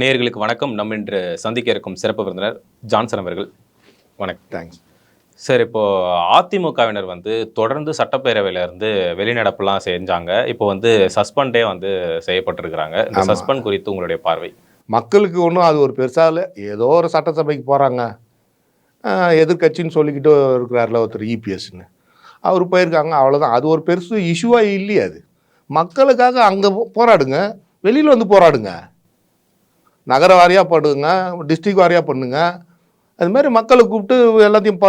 நேயர்களுக்கு வணக்கம். நம்ம இன்று சந்திக்க இருக்கும் சிறப்பு விருந்தினர் ஜான்சன் அவர்கள். வணக்கம். தேங்க்ஸ் சார் இப்போ அதிமுகவினர் வந்து தொடர்ந்து சட்டப்பேரவையில இருந்து வெளிநடப்புலாம் செஞ்சாங்க. இப்போ வந்து சஸ்பெண்டே வந்து செய்யப்பட்டிருக்கிறாங்க. இந்த. சஸ்பெண்ட் குறித்து உங்களுடைய பார்வை? மக்களுக்கு ஒன்றும் அது ஒரு பெருசா இல்லை. ஏதோ ஒரு சட்டசபைக்கு போகிறாங்க எதிர்க்கட்சின்னு சொல்லிக்கிட்டு இருக்கிறார்ல ஒருத்தர் இபிஎஸ்ன்னு அவர் போயிருக்காங்க. அவ்வளோதான் அது ஒரு பெருசு இஷ்யூவாக இல்லையே அது. மக்களுக்காக அங்கே போராடுங்க. வெளியில் வந்து போராடுங்க. நகர வாரியாக பண்ணுங்க டிஸ்ட்ரிக் வாரியாக பண்ணுங்க. அதுமாரி மக்களை கூப்பிட்டு எல்லாத்தையும் ப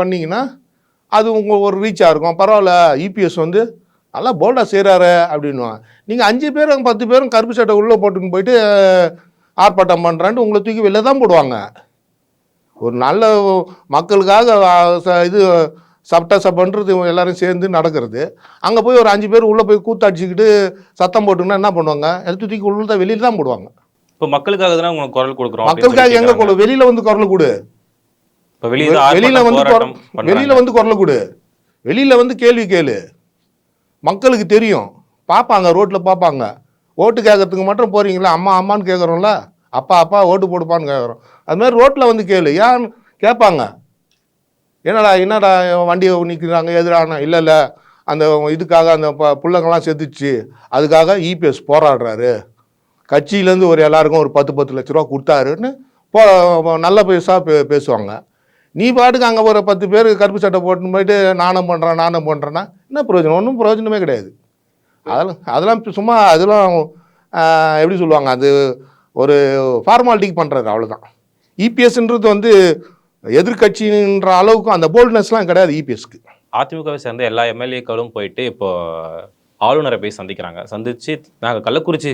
பண்ணிங்கன்னா அது உங்கள் ஒரு ரீச்சாக இருக்கும். பரவாயில்ல இபிஎஸ் வந்து நல்லா போல்டாக செய்கிறாரு அப்படின்னுவாங்க. நீங்கள் அஞ்சு பேரும் பத்து பேரும் கருப்பு சட்டை உள்ளே போட்டுன்னு போயிட்டு ஆர்ப்பாட்டம் பண்ணுறான்ட்டு உங்களை தூக்கி வெளில தான் போடுவாங்க. ஒரு நல்ல மக்களுக்காக ச- இது சட்ட சபன்றது எல்லாரும் சேர்ந்து நடக்கிறது. அங்கே போய் ஒரு அஞ்சு பேர் உள்ளே போய் கூத்தாடிச்சுக்கிட்டு சத்தம் போட்டுங்கன்னா என்ன பண்ணுவாங்க? எடுத்து தூக்கி உள்ள தான் வெளியில் தான் போடுவாங்க. இப்போ மக்களுக்காக தானே உங்களுக்கு குரல் கொடுக்குறோம் மக்களுக்காக எங்க கொடு? வெளியில வந்து குரல் கொடு. இப்போ வெளியே வெளியில வந்து வெளியில வந்து குரல் கொடு. வெளியில வந்து கேள்வி கேளு. மக்களுக்கு தெரியும். பார்ப்பாங்க ரோட்ல பார்ப்பாங்க. ஓட்டு கேட்கறதுக்கு மட்டும் போறீங்களா? அம்மா அம்மான்னு கேட்குறோம்ல? அப்பா அப்பா ஓட்டு போடுப்பான்னு கேட்குறோம். அது மாதிரி ரோட்ல வந்து கேளு. ஏன் கேட்பாங்க? என்னடா என்னடா வண்டியை நிற்கிறாங்க எதிரான இல்லை இல்லை. அந்த இதுக்காக அந்த ப- புள்ளைங்கெல்லாம் செத்துச்சு. அதுக்காக இபிஎஸ் போராடுறாரு. கட்சியிலேருந்து ஒரு எல்லாருக்கும் ஒரு பத்து பத்து லட்ச ரூபா கொடுத்தாருன்னு போ நல்ல பேசா பே பேசுவாங்க. நீ பாட்டுக்கு அங்கே ஒரு பத்து பேர் கருப்பு சட்டை போட்டுன்னு போயிட்டு நானும் பண்ணுறேன் நானும் பண்ணுறேன்னா என்ன பிரயோஜனம்? ஒன்றும் பிரயோஜனமே கிடையாது. அதெல்லாம் அதெல்லாம் சும்மா அதெல்லாம் எப்படி சொல்லுவாங்க அது ஒரு ஃபார்மாலிட்டிக்கு பண்ணுறது அவ்வளோதான் இபிஎஸ்ன்றது வந்து எதிர்க்கட்சின்ற அளவுக்கு அந்த போல்ட்னஸ்லாம் கிடையாது இபிஎஸ்க்கு அதிமுகவை சேர்ந்த எல்லா எம்எல்ஏக்களும் போயிட்டு இப்போ ஆளுநரை போய் சந்திக்கிறாங்க. சந்திச்சு நாங்கள் கள்ளக்குறிச்சி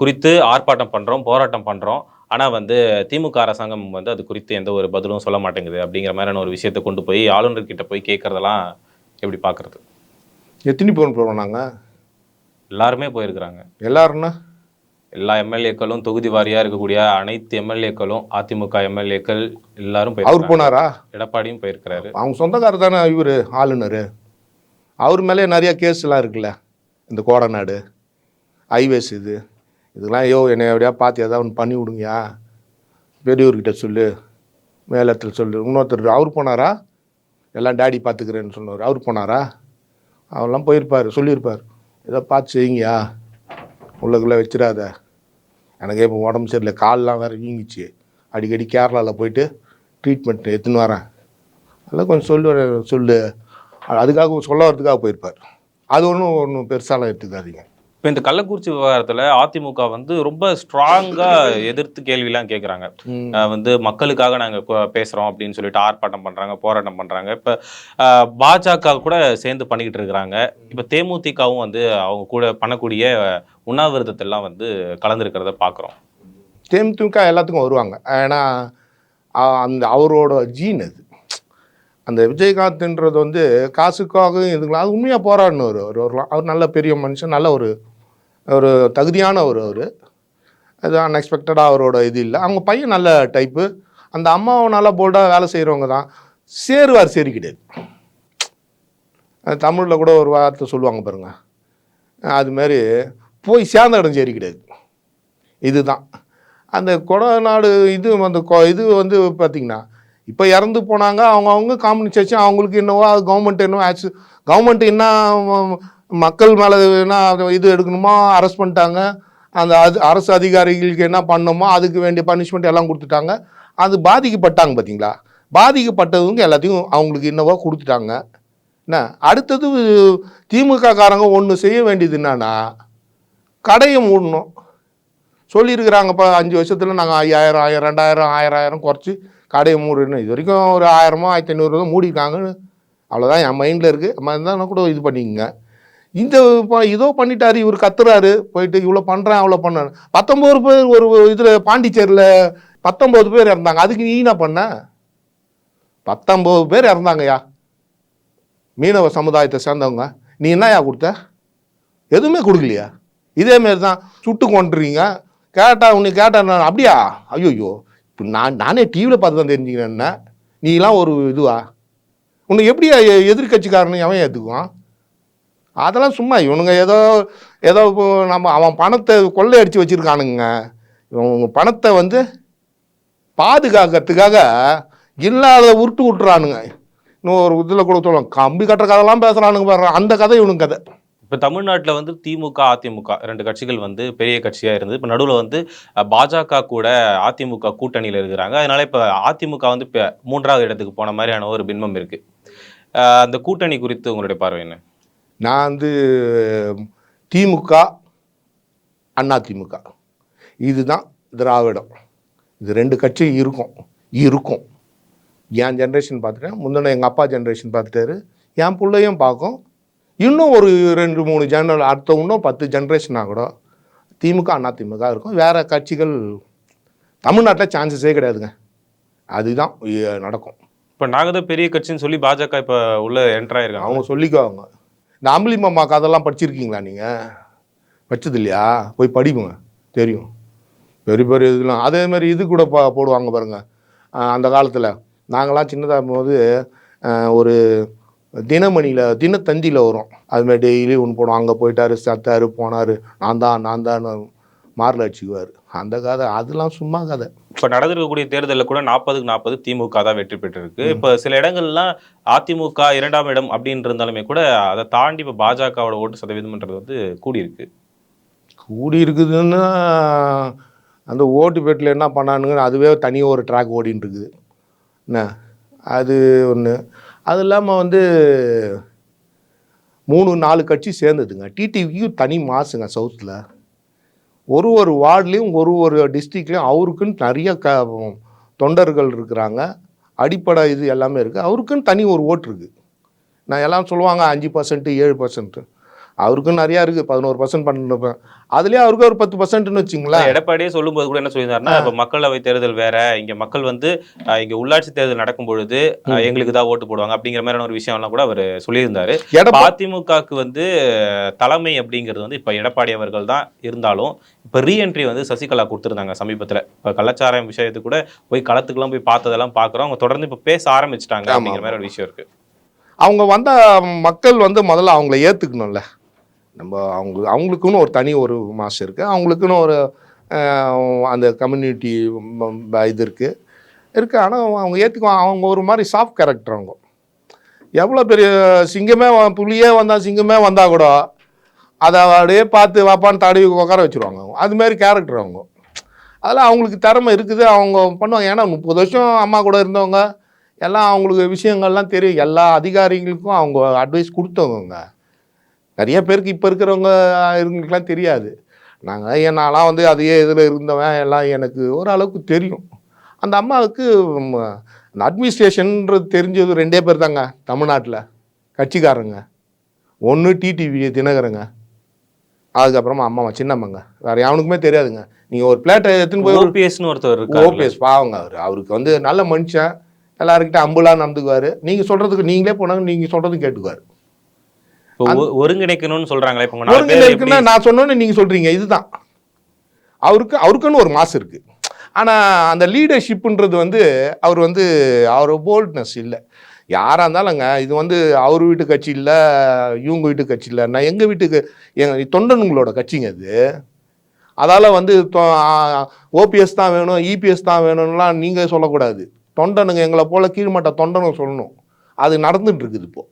குறித்து ஆர்ப்பாட்டம் பண்றோம் போராட்டம் பண்றோம். ஆனா வந்து திமுக அரசாங்கம் வந்து அது குறித்து எந்த ஒரு பதிலும் சொல்ல மாட்டேங்குது அப்படிங்கிற மாதிரியான ஒரு விஷயத்தை கொண்டு போய் ஆளுநர்கிட்ட போய் கேட்கறதெல்லாம் எப்படி பார்க்கறது எத்தனை பேர் போகிறோம் நாங்கள் எல்லாருமே போயிருக்கிறாங்க. எல்லாருன்னா? எல்லா எம்எல்ஏக்களும் தொகுதி வாரியா இருக்கக்கூடிய அனைத்து எம்எல்ஏக்களும் அதிமுக எம்எல்ஏக்கள் எல்லாரும் அவர் போனாரா? எடப்பாடியும் போயிருக்கிறாரு. அவங்க சொந்தக்காரர் தானே இவர் ஆளுநர். அவர் மேலே நிறைய கேஸ்லாம் இருக்குல்ல இந்த கோடநாடு ஹைவேஸ் இது. இதுக்கெல்லாம் ஐயோ என்னை எப்படியா பார்த்து ஏதாவது ஒன்று பண்ணி விடுங்கயா பெரியவர்கிட்ட சொல்லு மேலத்தில் சொல்லு. இன்னொருத்தர் அவர் போனாரா? எல்லாம் டேடி பார்த்துக்கிறேன்னு சொன்னார் அவர் போனாரா? அவரெல்லாம் போயிருப்பார் சொல்லியிருப்பார். ஏதோ பார்த்து செய்யுங்கயா உள்ளக்குள்ளே வச்சிடாத. எனக்கு இப்போ உடம்பு சரியில்லை. கால்லாம் வேறு வீங்கிச்சு. அடிக்கடி கேரளாவில் போயிட்டு ட்ரீட்மெண்ட் எடுத்துன்னு வரேன். அதெல்லாம் கொஞ்சம் சொல்லு சொல்லு. அதுக்காக சொல்ல வரதுக்காக போயிருப்பார். அது ஒன்றும் ஒன்றும் பெருசாலாம் எடுத்துக்காதீங்க. இப்போ இந்த கள்ளக்குறிச்சி விவகாரத்துல அதிமுக வந்து ரொம்ப ஸ்ட்ராங்கா எதிர்த்து கேள்விலாம் கேட்குறாங்க. வந்து மக்களுக்காக நாங்க கொ- பேசுறோம் அப்படின்னு சொல்லிட்டு ஆர்ப்பாட்டம் பண்றாங்க போராட்டம் பண்றாங்க. இப்ப பாஜக கூட சேர்ந்து பண்ணிக்கிட்டு இருக்கிறாங்க. இப்ப தேமுதிகவும் வந்து அவங்க கூட பண்ணக்கூடிய உண்ணாவிரதத்தெல்லாம் வந்து கலந்துருக்கிறத பாக்குறோம். தேமுதிக எல்லாத்துக்கும் வருவாங்க. ஏன்னா அந்த அவரோட ஜீன் அது. அந்த விஜயகாந்த்ன்றது வந்து காசுக்காக இதுங்களா அது உண்மையாக போராடினவர் அவர். வரலாம் அவர் நல்ல பெரிய மனுஷன் நல்ல ஒரு ஒரு தகுதியான ஒரு அவர். அது அன்எக்ஸ்பெக்டடாக அவரோட இது இல்லை. அவங்க பையன் நல்ல டைப்பு அந்த அம்மாவை நல்லா போல்டாக வேலை செய்கிறவங்க தான். சேருவார் சரி கிடையாது தமிழில் கூட ஒரு வார்த்தை சொல்லுவாங்க பாருங்க. அதுமாரி போய் சேர்ந்த இடம் சேரி கிடையாது இதுதான். அந்த கொடநாடு இது அந்த கொ- இது வந்து பார்த்திங்கன்னா இப்போ இறந்து போனாங்க அவங்க அவங்க காம்பன்சேஷன் அவங்களுக்கு என்னவோ அது கவர்மெண்ட் என்னவோ ஆக்சு கவர்மெண்ட் என்ன மக்கள் மேலே என்ன இது எடுக்கணுமோ? அரெஸ்ட் பண்ணிட்டாங்க. அந்த அது அரசு அதிகாரிகளுக்கு என்ன பண்ணணுமோ அதுக்கு வேண்டிய பனிஷ்மெண்ட் எல்லாம் கொடுத்துட்டாங்க. அது பாதிக்கப்பட்டாங்க பார்த்தீங்களா பாதிக்கப்பட்டவங்க எல்லாத்தையும் அவங்களுக்கு என்னவோ கொடுத்துட்டாங்க. என்ன? அடுத்தது திமுக காரங்க ஒன்று செய்ய வேண்டியது என்னன்னா கடையை மூடணும். சொல்லியிருக்கிறாங்கப்பா அஞ்சு வருஷத்தில் நாங்கள் ஐயாயிரம் ஆயிரம் ரெண்டாயிரம் ஆயிரம் ஆயிரம் குறைச்சி கடையை மூடணும் இது வரைக்கும் ஒரு ஆயிரமோ ஆயிரத்தி ஐநூறு தான் மூடிருக்காங்கன்னு அவ்வளோதான் என் மைண்டில் இருக்குது நம்ம இருந்தால் கூட இது பண்ணிக்கங்க. இந்த இப்போ இதோ பண்ணிட்டாரு இவர் கத்துறாரு. போயிட்டு இவ்வளோ பண்ணுறேன் அவ்வளோ பண்ணேன். பத்தொம்போது பேர் ஒரு இதில் பாண்டிச்சேரியில் பத்தொம்போது பேர் இறந்தாங்க. அதுக்கு நீ என்ன பண்ண? பத்தொம்போது பேர் இறந்தாங்கய்யா. மீனவ சமுதாயத்தை சேர்ந்தவங்க. நீ என்னயா கொடுத்த? எதுவுமே கொடுக்கலையா? இதேமாரி தான் சுட்டு கொண்டுறீங்க கேட்டால் உன்னை கேட்டா அப்படியா? ஐயோ இப்போ நான் நானே டிவியில் பார்த்து தான் தெரிஞ்சுக்கிறேன் என்ன. நீலாம் ஒரு இதுவா? உன்னை எப்படி எதிர்கட்சிக்காரனு அவன் ஏற்றுக்குவான் அதெல்லாம் சும்மா இவனுங்க ஏதோ ஏதோ நம்ம அவன் பணத்தை கொள்ளையடிச்சு வச்சுருக்கானுங்க. இவங்க பணத்தை வந்து பாதுகாக்கிறதுக்காக இல்லாத உருட்டு விட்டுறானுங்க இன்னும் ஒரு இதில் கூட கம்பி கட்டுற கதைலாம் பேசுகிறானுங்க பாரு அந்த கதை இவனுங்க கதை. இப்போ தமிழ்நாட்டில் வந்து திமுக அதிமுக ரெண்டு கட்சிகள் வந்து பெரிய கட்சியாக இருந்தது. இப்போ நடுவில் வந்து பாஜக கூட அதிமுக கூட்டணியில் இருக்கிறாங்க. அதனால இப்போ அதிமுக வந்து இப்போ மூன்றாவது இடத்துக்கு போன மாதிரியான ஒரு பின்பம் இருக்குது அந்த கூட்டணி குறித்து உங்களுடைய பார்வை என்ன? நான் வந்து திமுக அண்ணா திமுக. இதுதான் திராவிடம். இது ரெண்டு கட்சி இருக்கும். இருக்கும். என் ஜென்ரேஷன் பார்த்துட்டேன். முந்தின எங்கள் அப்பா ஜென்ரேஷன் பார்த்துட்டாரு. என் பிள்ளையும் பார்க்கும். இன்னும் ஒரு ரெண்டு மூணு ஜெனரல் அடுத்த இன்னும் பத்து ஜென்ரேஷனாக கூட திமுக அண்ணா திமுக இருக்கும். வேறு கட்சிகள் தமிழ்நாட்டில் சான்சஸே கிடையாதுங்க. அதுதான் நடக்கும். இப்போ நாங்கள் தான் பெரிய கட்சின்னு சொல்லி பாஜக இப்போ உள்ள என்ட்ரு ஆயிருக்காங்க. அவங்க சொல்லிக்குவாங்க. இந்த அம்பளி மாமா கதெல்லாம் படிச்சிருக்கீங்களா நீங்கள் படிச்சது இல்லையா போய் படிப்புங்க. தெரியும். பெரிய பெரிய இதெல்லாம். அதே மாதிரி இது கூட பா போடுவாங்க பாருங்கள் அந்த காலத்தில். நாங்களாம் சின்னதாக இருக்கும்போது ஒரு தினமணியில் தினத்தந்தியில் வரும். அதுமாதிரி டெய்லி ஒன்று போடுவோம் அங்கே போயிட்டார் சத்தார் போனார். நான் தான் நான் தான். மாரில் அந்த கதை அதெல்லாம் சும்மா கதை. இப்போ நடந்திருக்கக்கூடிய தேர்தலில் கூட நாற்பதுக்கு நாற்பது திமுக தான் வெற்றி பெற்றிருக்கு. இப்போ சில இடங்கள்லாம் அதிமுக இரண்டாம் இடம் அப்படின்னு இருந்தாலுமே கூட அதை தாண்டி இப்போ பாஜகவோட ஓட்டு சதவீதம்ன்றது வந்து கூடியிருக்கு. கூடி இருக்குதுன்னா அந்த ஓட்டு பெட்டில் என்ன பண்ணானுங்க அதுவே தனி ஒரு ட்ராக் ஓடின்னு இருக்குது என்ன? அது ஒன்று அது இல்லாமல் வந்து மூணு நாலு கட்சி சேர்ந்ததுங்க. டிடிவிக்கும் தனி மாசுங்க சவுத்தில் ஒரு ஒரு வார்ட்லேயும் ஒரு ஒரு டிஸ்ட்ரிக்ட்லேயும் அவருக்குன்னு நிறைய க தொண்டர்கள் இருக்கிறாங்க. அடிப்படை இது எல்லாமே இருக்குது அவருக்குன்னு தனி ஒரு ஓட்டு இருக்குது நான் எல்லாம் சொல்லுவாங்க அஞ்சு பர்சன்ட்டு ஏழு பர்சன்ட்டு அவருக்கும் நிறையா இருக்குது பதினோரு பர்சன்ட் பண்ணிருப்பேன். அதுலேயே அவருக்கு ஒரு பத்து பர்சன்ட்னு வச்சுங்களேன். எடப்பாடியே சொல்லும்போது கூட என்ன சொல்லியிருந்தாருன்னா இப்போ மக்களவை தேர்தல் வேற. இங்க மக்கள் வந்து இங்க உள்ளாட்சி தேர்தல் நடக்கும் பொழுது எங்களுக்கு தான் ஓட்டு போடுவாங்க அப்படிங்கிற மாதிரியான ஒரு விஷயம்லாம் கூட அவர் சொல்லியிருந்தாரு. அதிமுகவுக்கு வந்து தலைமை அப்படிங்கிறது வந்து இப்ப எடப்பாடி அவர்கள் தான் இருந்தாலும் இப்ப ரீஎன்ட்ரி வந்து சசிகலா கொடுத்துருந்தாங்க சமீபத்துல. இப்ப கள்ளச்சாரம் விஷயத்து கூட போய் களத்துக்குலாம் போய் பார்த்ததெல்லாம் பாக்குறோம் அவங்க தொடர்ந்து இப்ப பேச ஆரம்பிச்சிட்டாங்க அப்படிங்கிற மாதிரி ஒரு விஷயம் இருக்கு. அவங்க வந்த மக்கள் வந்து முதல்ல அவங்கள ஏற்றுக்கணும்ல நம்ம அவங்க அவங்களுக்குன்னு ஒரு தனி ஒரு மாசம் இருக்குது அவங்களுக்குன்னு ஒரு அந்த கம்யூனிட்டி இது இருக்குது இருக்குது ஆனால் அவங்க ஏற்றுக்குவாங்க அவங்க ஒரு மாதிரி சாஃப்ட் கேரக்டர் அவங்க. எவ்வளோ பெரிய சிங்கமே வ- புலியே வந்தால் சிங்கமே வந்தால் கூட அதை அப்படியே பார்த்து வாப்பான்னு தடவி உட்கார வச்சுருவாங்க அவங்க. அது மாதிரி கேரக்டர் அவங்க. அதெல்லாம் அவங்களுக்கு திறமை இருக்குது. அவங்க பண்ணுவாங்க. ஏன்னா முப்பது வருஷம் அம்மா கூட இருந்தவங்க எல்லாம் அவங்களுக்கு விஷயங்கள்லாம் தெரியும். எல்லா அதிகாரிகளுக்கும் அவங்க அட்வைஸ் கொடுத்தவங்க நிறைய பேருக்கு இப்போ இருக்கிறவங்க இருங்களுக்கெல்லாம் தெரியாது. நாங்கள் ஏன் நான்லாம் வந்து அதே இதில் இருந்தவன் எல்லாம் எனக்கு ஓரளவுக்கு தெரியும். அந்த அம்மாவுக்கு அந்த அட்மினிஸ்ட்ரேஷன்ன்றது தெரிஞ்சது ரெண்டே பேர் தாங்க தமிழ்நாட்டில். கட்சிக்காரங்க. ஒன்று டிடிவி தினகரங்க. அதுக்கப்புறமா அம்மாவா சின்னம்மாங்க. வேறு எவனுக்குமே தெரியாதுங்க. நீங்கள் ஒரு பிளேட்டை எடுத்துன்னு போய் ஓபிஎஸ்னு ஒருத்தர் ஓபிஎஸ் பாவங்க அவர். அவருக்கு வந்து நல்ல மனுஷன். எல்லாருக்கிட்ட அம்புலா நடந்துக்குவார். நீங்கள் சொல்கிறதுக்கு நீங்களே போனாங்க நீங்கள் சொல்கிறது கேட்டுக்குவார். ஒருங்கிணைக்கணும்னு சொல்றாங்களே எப்படி? நான் சொன்னோன்னு நீங்கள் சொல்கிறீங்க இதுதான். அவருக்கு அவருக்குன்னு ஒரு மாசு இருக்குது ஆனால் அந்த லீடர்ஷிப்புன்றது வந்து அவர் வந்து அவர் போல்ட்னஸ் இல்லை. யாராக இருந்தாலுங்க இது வந்து அவர் வீட்டு கட்சி இல்லை இவங்க வீட்டு கட்சி இல்லை. நான் எங்கள் வீட்டுக்கு எங்கள் தொண்டனுங்களோட கட்சிங்க அது அதால் வந்து ஓபிஎஸ் தான் வேணும் இபிஎஸ் தான் வேணும்லாம் நீங்கள் சொல்லக்கூடாது. தொண்டனுங்க எங்களை போல் கீழ்மட்ட தொண்டனுங்க சொல்லணும். அது நடந்துட்டு இருக்குது இப்போ.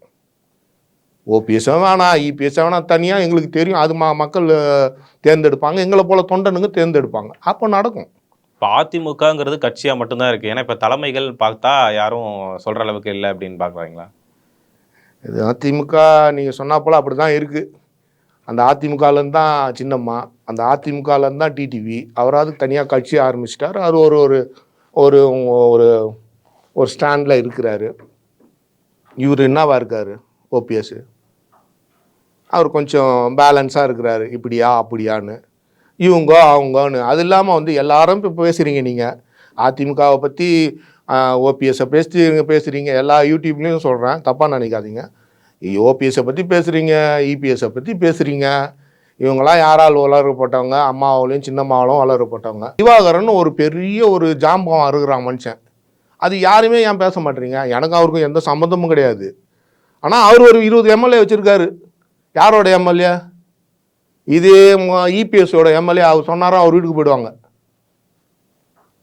ஓபிஎஸ் வேணாம் இபிஎஸ் வேணாம் தனியாக எங்களுக்கு தெரியும். அது ம மக்கள் தேர்ந்தெடுப்பாங்க. எங்களை போல் தொண்டனுங்க தேர்ந்தெடுப்பாங்க. அப்போ நடக்கும். இப்போ அதிமுகங்கிறது கட்சியா மட்டும்தான் இருக்கு. ஏன்னா இப்ப தலைமைகள் பார்த்தா யாரும் சொல்ற அளவுக்கு இல்லை அப்படின்னு பாக்குறாங்களா? இது அதிமுக நீங்கள் சொன்னா போல் அப்படி தான் இருக்குது அந்த அதிமுகலேருந்து தான் சின்னம்மா அந்த அதிமுகலேருந்து தான் டிடிவி. அவராவது தனியாக கட்சி ஆரம்பிச்சிட்டார். அவர் ஒரு ஒரு ஒரு ஒரு ஒரு ஸ்டாண்டில் இருக்கிறாரு. இவர் என்னவா இருக்கார்? ஓபிஎஸ் அவர் கொஞ்சம் பேலன்ஸாக இருக்கிறாரு. இப்படியா அப்படியான்னு. இவங்க அவங்கன்னு. அது இல்லாமல் வந்து எல்லாரும் இப்போ பேசுகிறீங்க நீங்கள் அதிமுகவை பற்றி ஓபிஎஸை பேசுறீங்க. பேசுகிறீங்க எல்லா யூடியூப்லேயும் சொல்கிறேன் தப்பாக நினைக்காதீங்க. ஓபிஎஸை பற்றி பேசுகிறீங்க இபிஎஸை பற்றி பேசுகிறீங்க இவங்கெல்லாம் யாரால் வளரப்பட்டவங்க? அம்மாவிலையும் சின்னம்மாவிலும் வளரப்பட்டவங்க. திவாகரன் ஒரு பெரிய ஒரு ஜாம்பவம் இருக்கிறான் மனுஷன். அது யாருமே ஏன் பேச மாட்டேறீங்க? எனக்கு அவருக்கும் எந்த சம்மந்தமும் கிடையாது. ஆனால் அவர் ஒரு இருபது எம்எல்ஏ வச்சுருக்காரு. யாரோட எம்எல்ஏ? இதே இபிஎஸோட எம்எல்ஏ அவர் சொன்னாரோ அவர் வீட்டுக்கு போயிடுவாங்க.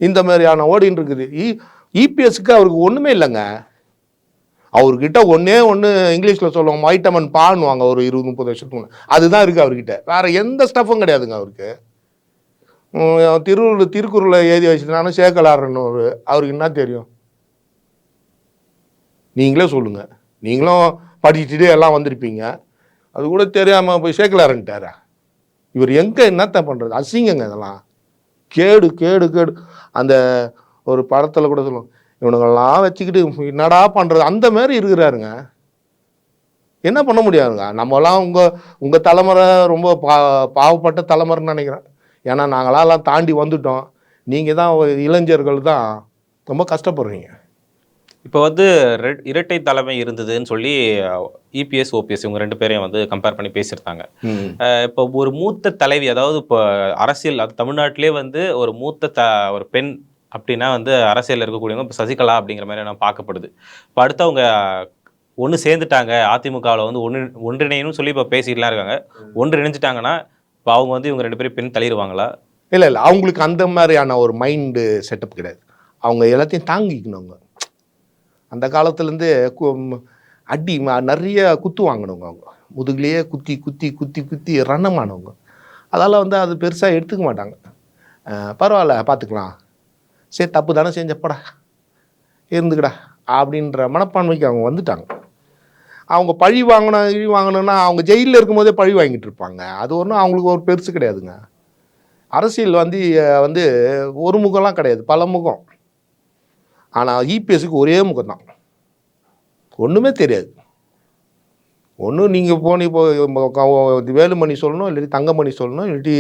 இந்த மாதிரியான ஓடின்னு இருக்குது. இபிஎஸ்க்கு அவருக்கு ஒன்றுமே இல்லைங்க. அவர்கிட்ட ஒன்றே ஒன்று இங்கிலீஷில் சொல்லுவாங்க வைட்டமன் பான்னுவாங்க ஒரு இருபது முப்பது வருஷத்துக்கு அதுதான் இருக்குது அவர்கிட்ட. வேறு எந்த ஸ்டஃப்பும் கிடையாதுங்க அவருக்கு. உம், திருக்குறளை எழுதி வச்சுருந்தாலும் சேக்கலாறுன்னு ஒரு அவருக்கு என்ன தெரியும்? நீங்களே சொல்லுங்கள் நீங்களும் படிச்சுட்டு எல்லாம் வந்திருப்பீங்க. அது கூட தெரியாமல் போய் சேக்கலாருன்ட்டாரா இவர் எங்கே என்னத்த பண்ணுறது அசிங்கங்க இதெல்லாம். கேடு கேடு கேடு. அந்த ஒரு படத்தில் கூட சொல்லுவோம் இவனுங்கெல்லாம் வச்சுக்கிட்டு என்னடா பண்ணுறது அந்த மாதிரி இருக்கிறாருங்க. என்ன பண்ண முடியாதுங்க. நம்மலாம் உங்கள் உங்கள் தலைமுறை ரொம்ப பா பாவப்பட்ட தலைமுறைன்னு நினைக்கிறேன். ஏன்னா நாங்களாம் எல்லாம் தாண்டி வந்துட்டோம். நீங்கள் தான் இளைஞர்கள் தான் ரொம்ப கஷ்டப்படுறீங்க. இப்போ வந்து இரட்டை தலைமை இருந்ததுன்னு சொல்லி இபிஎஸ் ஓபிஎஸ் இவங்க ரெண்டு பேரையும் வந்து கம்பேர் பண்ணி பேசியிருந்தாங்க. இப்போ ஒரு மூத்த தலைவி அதாவது இப்போ அரசியல் அது தமிழ்நாட்டிலே வந்து ஒரு மூத்த த ஒரு பெண் அப்படின்னா வந்து அரசியலில் இருக்கக்கூடியவங்க இப்போ சசிகலா அப்படிங்கிற மாதிரி நான் பார்க்கப்படுது. இப்போ அடுத்து அவங்க ஒன்று சேர்ந்துட்டாங்க அதிமுகவில் வந்து ஒன்று ஒன்றிணையணும்னு சொல்லி இப்போ பேசிட்டுலாம் இருக்காங்க. ஒன்று இணைஞ்சிட்டாங்கன்னா இப்போ அவங்க வந்து இவங்க ரெண்டு பேரும் பெண் தள்ளிடுவாங்களா இல்லை இல்லை அவங்களுக்கு அந்த மாதிரியான ஒரு மைண்டு செட்டப் கிடையாது. அவங்க எல்லாத்தையும் தாங்கிக்கணும் அவங்க அந்த காலத்துலேருந்து அடி ம- நிறைய குத்து வாங்கினவங்க அவங்க. முதுகுலேயே குத்தி குத்தி குத்தி குத்தி ரணமானவங்க அதால் வந்து அது பெருசாக எடுத்துக்க மாட்டாங்க. பரவாயில்ல பார்த்துக்கலாம். சரி தப்பு தானே செஞ்சப்படா. இருந்துக்கடா அப்படின்ற மனப்பான்மைக்கு அவங்க வந்துட்டாங்க. அவங்க பழி வாங்கணும் இழி வாங்கணும்னா அவங்க ஜெயிலில் இருக்கும்போதே பழி வாங்கிட்டு இருப்பாங்க. அது ஒன்றும் அவங்களுக்கு ஒரு பெருசு கிடையாதுங்க. அரசியல் வந்து வந்து ஒரு முகம்லாம் கிடையாது பல முகம். ஆனால் இபிஎஸ்க்கு ஒரே முகம்தான். ஒன்றுமே தெரியாது. ஒன்று நீங்கள் போன இப்போ வேலுமணி சொல்லணும் இல்லாட்டி தங்கமணி சொல்லணும் இல்லாட்டி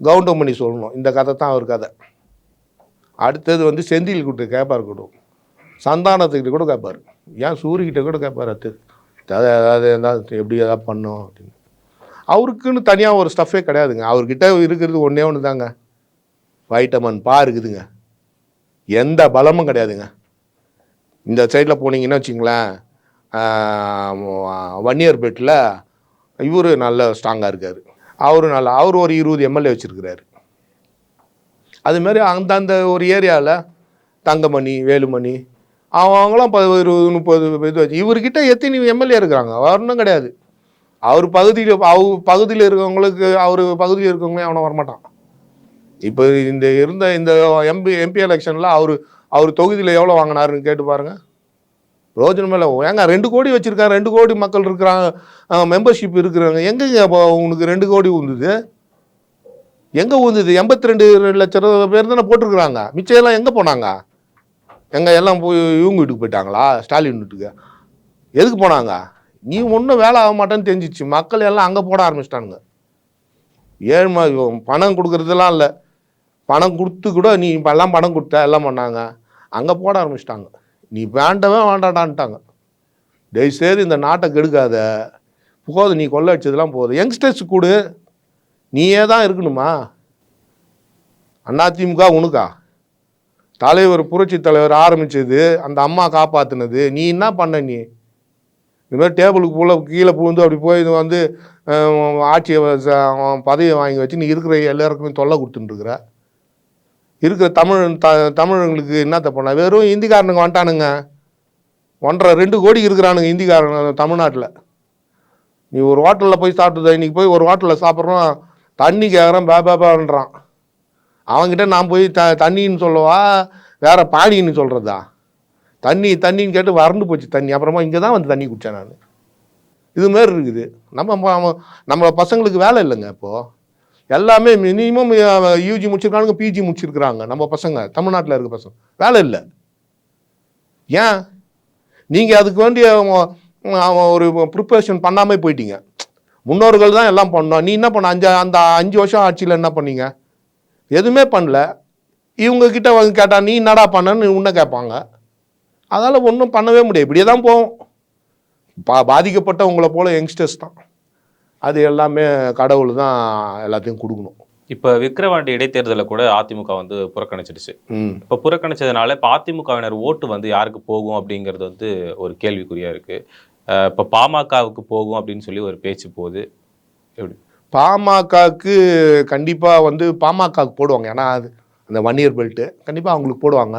கவுண்டமணி சொல்லணும். இந்த கதை தான் அவர் கதை. அடுத்தது வந்து செந்தில் கிட்ட கேட்பார் கூட. சந்தானத்துக்கிட்ட கூட கேட்பார் ஏன் சூரியகிட்ட கூட கேட்பார் அடுத்தது அதை அது எப்படி எதாவது பண்ணோம் அப்படின்னு. அவருக்குன்னு தனியாக ஒரு ஸ்டஃப்பே கிடையாதுங்க. அவர்கிட்ட இருக்கிறது ஒன்றே ஒன்று தாங்க வைட்டமன் பா இருக்குதுங்க. எந்த பலமும் கிடையாதுங்க. இந்த சைடில் போனீங்கன்னா வச்சிங்களேன் வன்னியர்பேட்டில் இவர் நல்ல ஸ்ட்ராங்காக இருக்கார். அவர் நல்ல அவர் ஒரு இருபது எம்எல்ஏ வச்சுருக்கிறாரு. அதுமாரி அந்தந்த ஒரு ஏரியாவில் தங்கமணி வேலுமணி அவங்களாம் ப இருபது முப்பது இது வச்சு இவர்கிட்ட எத்தனை எம்எல்ஏ இருக்கிறாங்க? வரணும் கிடையாது. அவர் பகுதியில் அவர் பகுதியில் இருக்கவங்களுக்கு அவர் பகுதியில் இருக்கவங்களே அவனை வரமாட்டான். இப்போ இந்த இருந்த இந்த எம்பி எம்பி எலெக்ஷனில் அவர் அவர் தொகுதியில் எவ்வளோ வாங்கினாருன்னு கேட்டு பாருங்கள் ரோஜன் மேலே ஏங்க ரெண்டு கோடி வச்சுருக்காங்க ரெண்டு கோடி மக்கள் இருக்கிறாங்க மெம்பர்ஷிப் இருக்கிறாங்க எங்கேங்க இப்போ உனக்கு ரெண்டு கோடி உந்துது எங்கே உந்துது எண்பத்தி ரெண்டு லட்சம் பேர் தானே போட்டிருக்கிறாங்க. மிச்சம் எல்லாம் எங்கே போனாங்க? எங்கே எல்லாம் போய் இவங்க வீட்டுக்கு போயிட்டாங்களா? ஸ்டாலின் வீட்டுக்கு. எதுக்கு போனாங்க? நீ ஒன்றும் வேலை ஆக மாட்டேன்னு தெரிஞ்சிச்சு. மக்கள் எல்லாம் அங்கே போட ஆரம்பிச்சிட்டானுங்க. ஏழ்மா பணம் கொடுக்குறதெல்லாம் இல்லை. பணம் கொடுத்து கூட நீ இப்போ எல்லாம் பணம் கொடுத்த எல்லாம் பண்ணாங்க. அங்கே போட ஆரம்பிச்சிட்டாங்க. நீ வேண்டவே வேண்டாடான்ட்டாங்க தயவுசெய்து இந்த நாட்டை கெடுக்காத. போதும் நீ கொள்ள அடிச்சதெல்லாம் போகுது யங்ஸ்டர்ஸ் கூடு. நீயே தான் இருக்கணுமா? அதிமுக உனக்கா? தலைவர் புரட்சி தலைவர் ஆரம்பித்தது அந்த அம்மா காப்பாற்றினது நீ என்ன பண்ண நீ? இந்த மாதிரி டேபிளுக்கு போல கீழே புகுந்து அப்படி போய் இது வந்து ஆட்சியை பதவியை வாங்கி வச்சு நீ இருக்கிற எல்லாருக்குமே தொல்லை கொடுத்துட்டுருக்குற இருக்கிற தமிழ் த தமிழர்களுக்கு என்னத்த பண்ண? வெறும் இந்திக்காரனுங்க வந்துட்டானுங்க. ஒன்றரை ரெண்டு கோடி இருக்கிறானுங்க ஹிந்திக்காரங்க தமிழ்நாட்டில். நீ ஒரு ஹோட்டலில் போய் சாப்பிட்டு இன்றைக்கி போய் ஒரு ஹோட்டலில் சாப்பிட்றோம் தண்ணி கேட்குறான் பே பேபான்றான் அவன்கிட்ட நான் போய் த தண்ணின்னு சொல்லவா? வேறு பானின்னு சொல்கிறதா தண்ணி தண்ணின்னு கேட்டு வறண்டு போச்சு தண்ணி. அப்புறமா இங்கே தான் வந்து தண்ணி குடித்தேன் நான். இது மாதிரி இருக்குது. நம்ம நம்ம பசங்களுக்கு வேலை இல்லைங்க இப்போது எல்லாமே மினிமம் யூஜி முடிச்சிருக்கானுங்க பிஜி முடிச்சிருக்கிறாங்க. நம்ம பசங்க தமிழ்நாட்டில் இருக்க பசங்க. வேலை இல்லை. ஏன்? நீங்கள் அதுக்கு வேண்டிய அவன் ஒரு ப்ரிப்பரேஷன் பண்ணாமல் போயிட்டீங்க. முன்னோர்கள் தான் எல்லாம் பண்ணோம். நீ என்ன பண்ண? அஞ்சு அந்த அஞ்சு வருஷம் ஆட்சியில் என்ன பண்ணீங்க? எதுவுமே பண்ணல. இவங்கக்கிட்ட வந்து கேட்டால் நீ என்னடா பண்ணன்னு உன்னை கேட்பாங்க. அதால் ஒன்றும் பண்ணவே முடியாது. இப்படியே தான் போவோம். பா பாதிக்கப்பட்ட உங்களை போல் யங்ஸ்டர்ஸ் தான். அது எல்லாமே கடவுள் தான் எல்லாத்தையும் கொடுக்கணும். இப்போ விக்கிரவாண்டி இடைத்தேர்தலை கூட அதிமுக வந்து புறக்கணிச்சிடுச்சு. இப்போ புறக்கணிச்சதுனால இப்போ அதிமுகவினர் ஓட்டு வந்து யாருக்கு போகும் அப்படிங்கிறது வந்து ஒரு கேள்விக்குறியா இருக்கு. அஹ் இப்போ பாமகவுக்கு போகும் அப்படின்னு சொல்லி ஒரு பேச்சு போகுது. எப்படி? பாமகக்கு கண்டிப்பாக வந்து பாமகக்கு போடுவாங்க. ஏன்னா அது அந்த ஒன் இயர் பெல்ட்டு கண்டிப்பாக அவங்களுக்கு போடுவாங்க.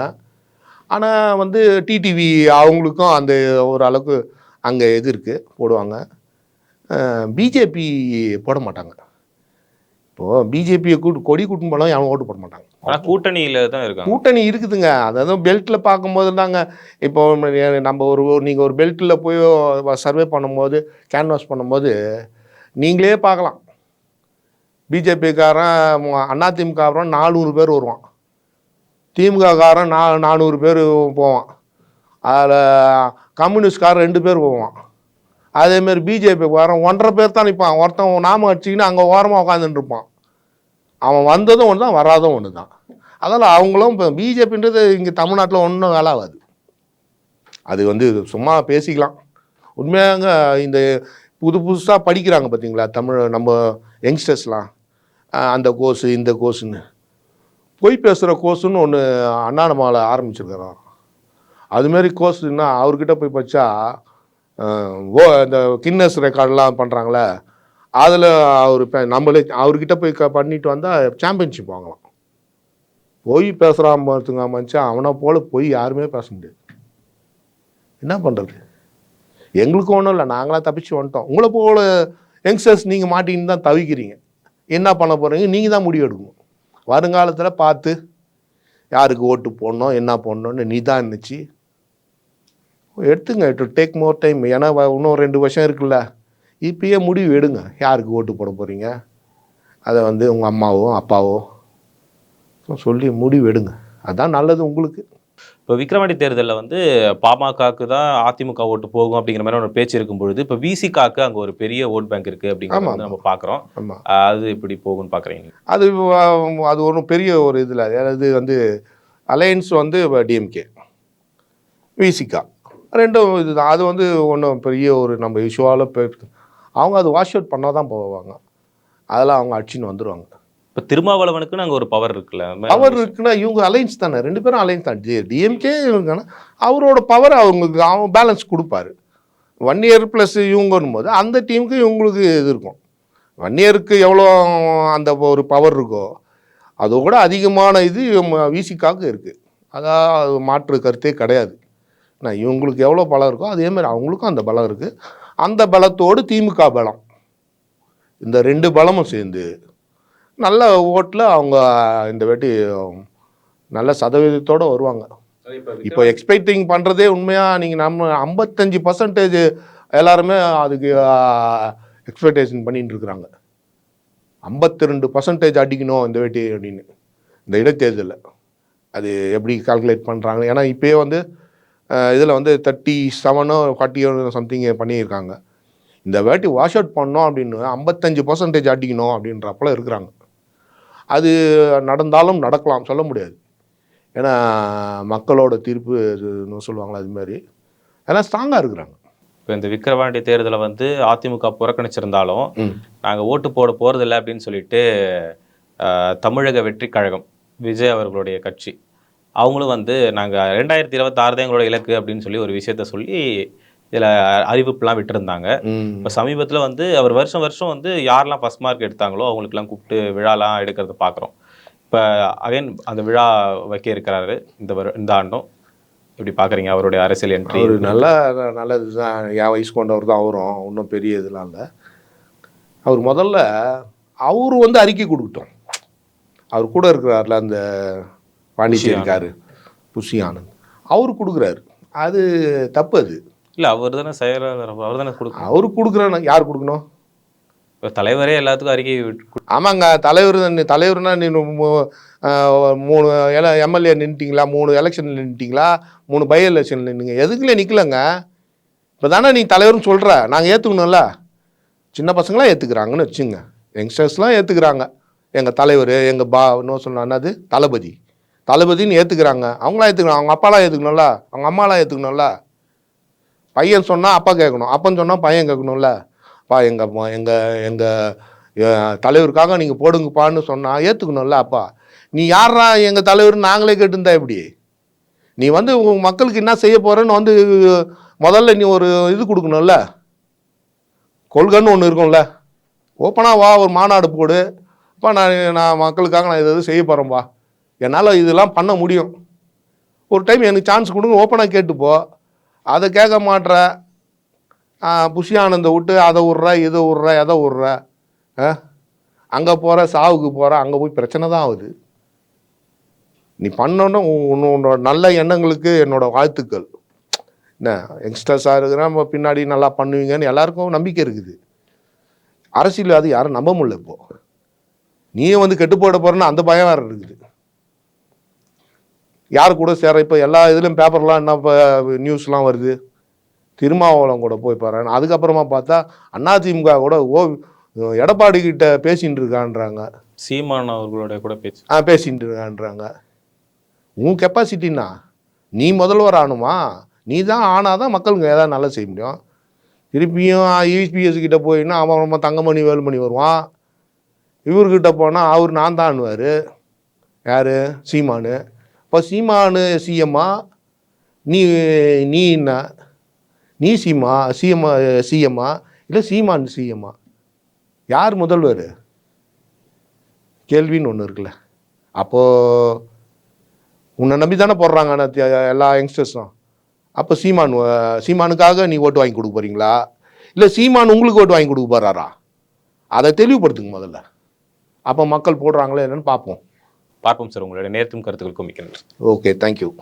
ஆனால் வந்து டிடிவி அவங்களுக்கும் அந்த ஒரு அளவுக்கு அங்கே இது இருக்குது போடுவாங்க. பிஜேபி போட மாட்டாங்க இப்போது பிஜேபியை கூட்டு கொடி கூட்டின்னு போனால் அவன் ஓட்டு போட மாட்டாங்க. ஆனா கூட்டணியில தான் இருக்காங்க. கூட்டணி இருக்குதுங்க. அதாவது பெல்ட்டில் பார்க்கும்போது தாங்க இப்போ நம்ம ஒரு நீங்கள் ஒரு பெல்ட்டில் போய் சர்வே பண்ணும்போது கேன்வாஸ் பண்ணும்போது நீங்களே பார்க்கலாம். பிஜேபிக்காரன் அதிமுககாரன் நானூறு பேர் வருவான். திமுககாரன் நா நானூறு பேர் போவான். அதில் கம்யூனிஸ்ட்காரன் ரெண்டு பேர் போவான். அதேமாரி பிஜேபி வரோம் ஒன்றரை பேர் தான் நிற்பான் ஒருத்தன் நாம அடிச்சிக்கின்னு அங்கே ஓரமாக உட்காந்துட்டு இருப்பான். அவன் வந்ததும் ஒன்று தான் வராதும் ஒன்று தான் அதனால் அவங்களும் இப்போ பிஜேபின்றது இங்கே தமிழ்நாட்டில் ஒன்றும் வேலை ஆகாது. அது வந்து சும்மா பேசிக்கலாம். உண்மையாக இந்த புது புதுசாக படிக்கிறாங்க பார்த்தீங்களா தமிழ் நம்ம யங்ஸ்டர்ஸ்லாம். அந்த கோர்ஸு இந்த கோர்ஸுன்னு பொய் பேசுகிற கோர்ஸுன்னு ஒன்று அண்ணாநமாவில் ஆரம்பிச்சிருக்கிறான் அதுமாரி கோர்ஸ்னா அவர்கிட்ட போய் படித்தா ஓ இந்த கின்னஸ் ரெக்கார்ட்லாம் பண்ணுறாங்களே அதில் அவர் இப்போ நம்மளே அவர்கிட்ட போய் க பண்ணிட்டு வந்தால் சாம்பியன்ஷிப் வாங்கலாம். போய் பேசுகிறான் பார்த்துங்க மச்சான் அவனை போல் போய் யாருமே பேச முடியாது. என்ன பண்ணுறது எங்களுக்கு ஒன்றும் இல்லை நாங்களாம் தப்பிச்சு வந்துட்டோம். உங்களை போல் யங்ஸ்டர்ஸ் நீங்கள் மாட்டின்னு தான் தவிக்கிறீங்க. என்ன பண்ண போகிறீங்க நீங்கள் தான் முடிவு எடுக்கணும். வருங்காலத்தில் பார்த்து யாருக்கு ஓட்டு போடணும் என்ன போடணும்னு நீ தான் இருந்துச்சு எடுத்துங்க டு டேக் மோர் டைம் ஏன்னா இன்னும் ரெண்டு வருஷம் இருக்குல்ல. இப்பயே முடிவு எடுங்க. யாருக்கு ஓட்டு போட போகிறீங்க அதை வந்து உங்கள் அம்மாவோ அப்பாவோ சொல்லி முடிவு எடுங்க. அதான் நல்லது உங்களுக்கு. இப்போ விக்ரவாண்டி தேர்தலில் வந்து பாமகக்கு தான் அதிமுக ஓட்டு போகும் அப்படிங்கிற மாதிரி ஒரு பேச்சு இருக்கும் பொழுது இப்போ விசிகாக்கு அங்கே ஒரு பெரிய ஓட் பேங்க் இருக்கு அப்படிங்கிறத நம்ம பார்க்குறோம். ஆமாம் அது எப்படி போகும்னு பார்க்குறீங்க. அது அது ஒன்றும் பெரிய ஒரு இதில் அதாவது வந்து அலையன்ஸ் வந்து டிஎம்கே விசிகா ரெண்டும் இதுதான். அது வந்து ஒன்றும் பெரிய ஒரு நம்ம இஷ்யூவால் அவங்க அது வாஷ் அவுட் பண்ணால் தான் போவாங்க. அதெல்லாம் அவங்க அடிச்சுன்னு வந்துடுவாங்க இப்போ திருமாவளவனுக்கு அங்கே ஒரு பவர் இருக்குல்ல? பவர் இருக்குன்னா இவங்க அலைன்ஸ் தானே? ரெண்டு பேரும் அலைன்ஸ் தான். டிஎம்கே இவங்கன்னா அவரோட பவர் அவங்களுக்கு அவன் பேலன்ஸ் கொடுப்பாரு. ஒன் இயர் ப்ளஸ் இவங்கன்னும் போது அந்த டீமுக்கு இவங்களுக்கு இது இருக்கும். ஒன் இயருக்கு எவ்வளோ அந்த ஒரு பவர் இருக்கோ அதை விட அதிகமான இது விசிக்காக்கு இருக்குது அதான் அது மாற்று கருத்தே கிடையாது. நான் இவங்களுக்கு எவ்வளோ பலம் இருக்கோ அதே மாதிரி அவங்களுக்கும் அந்த பலம் இருக்குது அந்த பலத்தோடு திமுக பலம். இந்த ரெண்டு பலமும் சேர்ந்து நல்ல ஓட்டில் அவங்க இந்த வாட்டி நல்ல சதவீதத்தோடு வருவாங்க. இப்போ எக்ஸ்பெக்டிங் பண்ணுறதே உண்மையாக நீங்கள் நம்ம ஐம்பத்தஞ்சு பர்சன்டேஜ் எல்லாருமே அதுக்கு எக்ஸ்பெக்டேஷன் பண்ணிட்டு இருக்கிறாங்க. ஐம்பத்தி ரெண்டு பர்சன்டேஜ் அடிக்கணும் இந்த வாட்டி அப்படின்னு. இந்த இடைத்தேர்தலில். அது எப்படி கால்குலேட் பண்ணுறாங்க ஏன்னா இப்போயே வந்து இதில் வந்து தேர்ட்டி செவனோ ஃபார்ட்டியோ சம்திங் பண்ணியிருக்காங்க. இந்த வாட்டி வாஷ் அவுட் பண்ணோம் அப்படின்னு ஐம்பத்தஞ்சு பர்சன்டேஜ் அடிக்கணும் அப்படின்றப்பல இருக்கிறாங்க. அது நடந்தாலும் நடக்கலாம் சொல்ல முடியாது. ஏன்னா மக்களோட தீர்ப்பு சொல்லுவாங்களா அது மாதிரி. எல்லாம் ஸ்ட்ராங்காக இருக்கிறாங்க. இப்போ இந்த விக்கிரவாண்டி தேர்தலை வந்து அதிமுக புறக்கணிச்சிருந்தாலும். நாங்கள் ஓட்டு போட போறதில்ல அப்படின்னு சொல்லிட்டு தமிழக வெற்றி கழகம் விஜய் அவர்களுடைய கட்சி அவங்களும் வந்து நாங்கள் ரெண்டாயிரத்தி இருபத்தாறு தான் எங்களோட இலக்கு அப்படின்னு சொல்லி ஒரு விஷயத்த சொல்லி இதில் அறிவிப்புலாம் விட்டுருந்தாங்க. இப்போ சமீபத்தில் வந்து அவர் வருஷம் வருஷம் வந்து யாரெல்லாம் ஃபர்ஸ்ட் மார்க் எடுத்தாங்களோ அவங்களுக்குலாம் கூப்பிட்டு விழாலாம் எடுக்கிறத பார்க்குறோம் இப்போ அகைன் அந்த விழா வைக்க இருக்கிறாரு இந்த வரு இந்த ஆண்டும். எப்படி பார்க்குறீங்க அவருடைய அரசியல் என்ட்ரி அவர் நல்ல நல்லது தான் என் வயசு கொண்டவர் தான் அவரும். ஒன்றும் பெரிய இதெல்லாம் இல்லை. அவர் முதல்ல அவர் வந்து அறிக்கை கொடுக்கட்டும். அவர் கூட இருக்கிறார்ல அந்த பாண்டிச்சேரிக்காரு புஷி ஆனந்த் அவர் கொடுக்குறாரு. அது தப்பு அது. இல்லை அவர் தானே செயலாளர் அவர் தானே கொடுக்கணும். அவர் கொடுக்குறான்னு யார் கொடுக்கணும்? இப்போ தலைவரே எல்லாத்துக்கும் அறிக்கை ஆமாங்க தலைவர் தலைவர்னா நீ மூணு எம்எல்ஏ நின்றுட்டீங்களா மூணு எலெக்ஷன் நின்றுட்டீங்களா மூணு பை எலெக்ஷன் நின்றுங்க எதுக்குல நிற்கலங்க இப்போ தானே நீ தலைவர்னு சொல்கிற நாங்கள் ஏற்றுக்கணும்ல சின்ன பசங்களாம் ஏற்றுக்குறாங்கன்னு வச்சுங்க. யங்ஸ்டர்ஸ்லாம் ஏற்றுக்குறாங்க எங்கள் தலைவர் எங்கள் பா இன்னும் சொன்னா என்னது? தளபதி. தளபதின்னு ஏற்றுக்கிறாங்க அவங்களாம் ஏற்றுக்கணும் அவங்க அப்பாலாம் ஏற்றுக்கணும்ல அவங்க அம்மாலாம் ஏற்றுக்கணும்ல பையன் சொன்னால் அப்பா கேட்கணும். அப்பன் சொன்னால் பையன் கேட்கணும்ல? அப்பா எங்கள் எங்கள் எங்கள் தலைவருக்காக நீங்கள் போடுங்கப்பான்னு சொன்னால் ஏற்றுக்கணும்ல அப்பா? நீ யாரா எங்கள் தலைவர் நாங்களே கேட்டுருந்தா எப்படி? நீ வந்து உங்கள் மக்களுக்கு என்ன செய்ய போகிறேன்னு வந்து முதல்ல நீ ஒரு இது கொடுக்கணும்ல? கொள்கைன்னு ஒன்று இருக்கும்ல? ஓப்பனாக வா ஒரு மாநாடு போடு. அப்போ நான் நான் மக்களுக்காக நான் இதை செய்ய போகிறேன்பா என்னால் இதெல்லாம் பண்ண முடியும். ஒரு டைம் எனக்கு சான்ஸ் கொடுங்க ஓப்பனாக கேட்டுப்போ அதை கேட்க மாட்ற. புஷி ஆனந்த விட்டு அதை விட்ற இதை விட்ற எதை விட்ற. ஆ? அங்கே போகிற சாவுக்கு போகிற அங்கே போய் பிரச்சனை தான் ஆகுது. நீ பண்ணோன்னு உன்னோட நல்ல எண்ணங்களுக்கு என்னோடய வாழ்த்துக்கள். என்ன யங்ஸ்டர்ஸாக இருக்கிற நம்ம பின்னாடி நல்லா பண்ணுவீங்கன்னு எல்லாருக்கும் நம்பிக்கை இருக்குது. அரசியல் அது யாரும் நம்ப முடியல இப்போது நீயே வந்து கெட்டு போட போகிறேன்னு அந்த பயம் வேறு இருக்குது. யார் கூட சேர இப்போ எல்லா இதுலையும் பேப்பர்லாம் என்ன இப்போ நியூஸ்லாம் வருது. திருமாவளம் கூட போய் பாரு. அதுக்கப்புறமா பார்த்தா அதிமுக கூட ஓ எடப்பாடி கிட்ட பேசிட்டு இருக்கான்றாங்க. சீமான் அவர்களுடைய கூட பேச்சு ஆ பேசிட்டு இருக்கான்றாங்க. உன் கெப்பாசிட்டின்னா நீ முதல்வர் ஆகணுமா நீ தான் ஆனாதான் மக்களுக்கு ஏதாவது நல்லா செய்ய முடியும். திருப்பியும் இபிஎஸ் கிட்ட போயின்னா அவன் நம்ம தங்கமணி வேலுமணி வருவான். இவர்கிட்ட போனால் அவர் நான் தான்னுவார் யார்? சீமானு. இப்போ சீமானு சிஎம்மா நீ நீ என்ன? நீ சீமா சிஎம்மா சிஎம்மா இல்லை சீமான் சிஎம்மா யார் முதல்வர்? கேள்வின்னு ஒன்று இருக்குல்ல. அப்போது உன்னை நம்பி தானே போடுறாங்க எல்லா யங்ஸ்டர்ஸும். அப்போ சீமான் சீமானுக்காக நீ ஓட்டு வாங்கி கொடுக்க போகிறீங்களா இல்லை சீமான் உங்களுக்கு ஓட்டு வாங்கி கொடுக்க போகிறாரா அதை தெளிவுபடுத்துங்க முதல்ல. அப்போ மக்கள் போடுறாங்களா என்னென்னு பார்ப்போம் பார்ப்போம் சார் உங்களுடைய நேர்த்தும் கருத்துக்களுக்கும் மிக்க நன்றி. Okay thank you